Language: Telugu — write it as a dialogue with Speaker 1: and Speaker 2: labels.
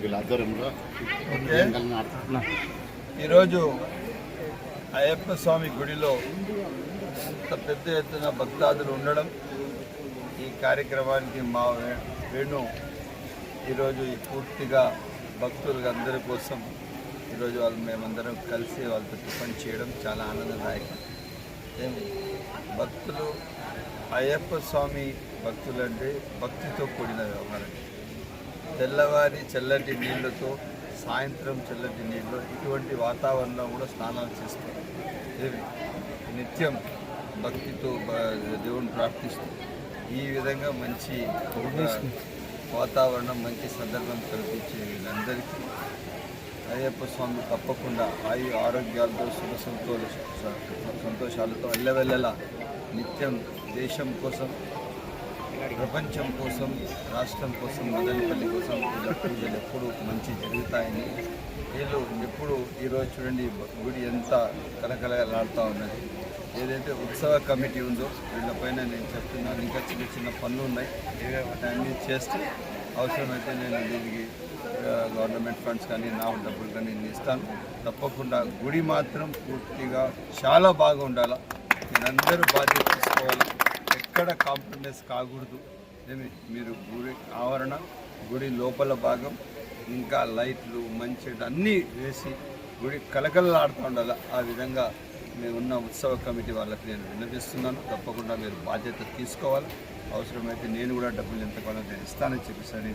Speaker 1: వీళ్ళ ఆధ్వర్యంలో
Speaker 2: ఈరోజు అయ్యప్ప స్వామి గుడిలో ఇంత పెద్ద ఎత్తున భక్తాదులు ఉండడం ఈ కార్యక్రమానికి మా వేణు ఈరోజు ఈ పూర్తిగా భక్తులు అందరి కోసం ఈరోజు వాళ్ళు మేమందరం కలిసి వాళ్ళతో టిఫిన్ చేయడం చాలా ఆనందదాయకం. భక్తులు అయ్యప్ప స్వామి భక్తులు అంటే భక్తితో కూడిన వ్యవహారం. తెల్లవారి చల్లటి నీళ్ళతో సాయంత్రం చల్లటి నీళ్ళు ఇటువంటి వాతావరణంలో కూడా స్నానాలు చేస్తారు. నిత్యం భక్తితో దేవుని ప్రార్థిస్తూ ఈ విధంగా మంచి వాతావరణం మంచి సందర్భం కల్పించే వీళ్ళందరికీ అయ్యప్ప స్వామి తప్పకుండా ఆయు ఆరోగ్యాలతో సుఖ సంతోష సంతోషాలతో అల్లవెల్లలా నిత్యం దేశం కోసం ప్రపంచం కోసం రాష్ట్రం కోసం మదనపల్లి కోసం పూజలు ఎప్పుడు మంచి జరుగుతాయని వీళ్ళు ఎప్పుడు ఈరోజు చూడండి గుడి ఎంత కలకలలాడుతూ ఉన్నది. ఏదైతే ఉత్సవ కమిటీ ఉందో వీళ్ళపైన నేను చెప్తున్నాను ఇంకా చిన్న చిన్న పనులు ఉన్నాయి ఏవే వాటన్ని చేస్తూ అవసరమైతే నేను దీనికి గవర్నమెంట్ ఫండ్స్ కానీ నా డబ్బులు కానీ నేను ఇస్తాను. తప్పకుండా గుడి మాత్రం పూర్తిగా చాలా బాగా ఉండాలి మీరందరూ బాధ్యత తీసుకోవాలి. ఎక్కడ కాంప్రమైజ్ కాకూడదు. ఏమి? మీరు గుడి ఆవరణ గుడి లోపల భాగం ఇంకా లైట్లు మంచి అన్నీ వేసి గుడి కలకలలాడుతూ ఉండాలి. ఆ విధంగా మేము ఉన్న ఉత్సవ కమిటీ వాళ్ళకి నేను విన్నపిస్తున్నాను తప్పకుండా మీరు బాధ్యత తీసుకోవాలి. అవసరమైతే నేను కూడా డబ్బులు ఎంత కావాలో నేను ఇస్తానని చెప్పేసి అని